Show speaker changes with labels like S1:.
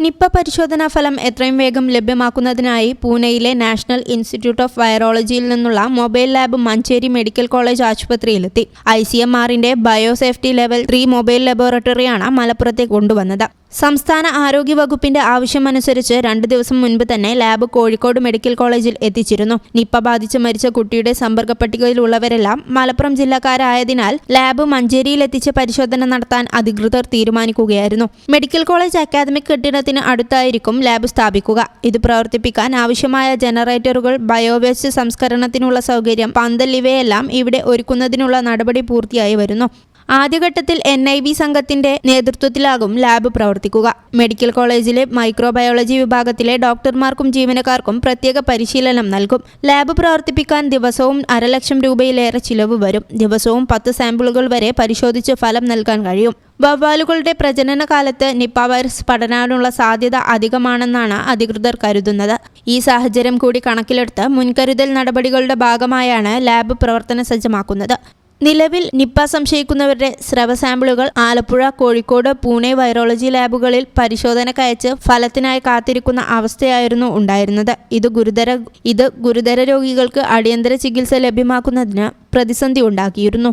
S1: Nipah പരിശോധനാ ഫലം എത്രയും വേഗം ലഭ്യമാക്കുന്നതിനായി പൂനെയിലെ നാഷണൽ ഇൻസ്റ്റിറ്റ്യൂട്ട് ഓഫ് വൈറോളജിയിൽ നിന്നുള്ള mobile lab Manjeri medical college ആശുപത്രിയിലെത്തി. ഐ സി എം ആറിന്റെ ബയോസേഫ്റ്റി ലെവൽ ത്രീ മൊബൈൽ ലബോറട്ടറിയാണ് മലപ്പുറത്തേക്ക് കൊണ്ടുവന്നത്. സംസ്ഥാന ആരോഗ്യ വകുപ്പിന്റെ ആവശ്യമനുസരിച്ച് രണ്ട് ദിവസം മുൻപ് തന്നെ ലാബ് കോഴിക്കോട് മെഡിക്കൽ കോളേജിൽ എത്തിച്ചിരുന്നു. നിപ്പ ബാധിച്ച് മരിച്ച കുട്ടിയുടെ സമ്പർക്ക പട്ടികയിലുള്ളവരെല്ലാം മലപ്പുറം ജില്ലക്കാരായതിനാൽ ലാബ് മഞ്ചേരിയിൽ എത്തിച്ച് പരിശോധന നടത്താൻ അധികൃതർ തീരുമാനിക്കുകയായിരുന്നു. മെഡിക്കൽ കോളേജ് അക്കാദമിക് കെട്ടിടത്തിന് അടുത്തായിരിക്കും ലാബ് സ്ഥാപിക്കുക. ഇത് പ്രവർത്തിപ്പിക്കാൻ ആവശ്യമായ ജനറേറ്ററുകൾ ബയോവേസ്റ്റ് സംസ്കരണത്തിനുള്ള സൗകര്യം പന്തൽ ഇവയെല്ലാം ഇവിടെ ഒരുക്കുന്നതിനുള്ള നടപടി പൂർത്തിയായി വരുന്നു. ആദ്യഘട്ടത്തിൽ എൻ ഐ വി സംഘത്തിന്റെ നേതൃത്വത്തിലാകും ലാബ് പ്രവർത്തിക്കുക. മെഡിക്കൽ കോളേജിലെ മൈക്രോബയോളജി വിഭാഗത്തിലെ ഡോക്ടർമാർക്കും ജീവനക്കാർക്കും പ്രത്യേക പരിശീലനം നൽകും. ലാബ് പ്രവർത്തിപ്പിക്കാൻ ദിവസവും അരലക്ഷം രൂപയിലേറെ ചിലവ് വരും. ദിവസവും പത്ത് സാമ്പിളുകൾ വരെ പരിശോധിച്ച് ഫലം നൽകാൻ കഴിയും. വവ്വാലുകളുടെ പ്രജനന കാലത്ത് നിപ്പ വൈറസ് പടരാനുള്ള സാധ്യത അധികമാണെന്നാണ് അധികൃതർ കരുതുന്നത്. ഈ സാഹചര്യം കൂടി കണക്കിലെടുത്ത് മുൻകരുതൽ നടപടികളുടെ ഭാഗമായാണ് ലാബ് പ്രവർത്തന സജ്ജമാക്കുന്നത്. നിലവിൽ നിപ്പ സംശയിക്കുന്നവരുടെ സ്രവ സാമ്പിളുകൾ ആലപ്പുഴ കോഴിക്കോട് പൂനെ വൈറോളജി ലാബുകളിൽ പരിശോധനക്കയച്ച് ഫലത്തിനായി കാത്തിരിക്കുന്ന അവസ്ഥയായിരുന്നു ഉണ്ടായിരുന്നത്. ഇത് ഗുരുതര ഇത് ഗുരുതര രോഗികൾക്ക് അടിയന്തര ചികിത്സ ലഭ്യമാക്കുന്നതിന് പ്രതിസന്ധി ഉണ്ടാക്കിയിരുന്നു.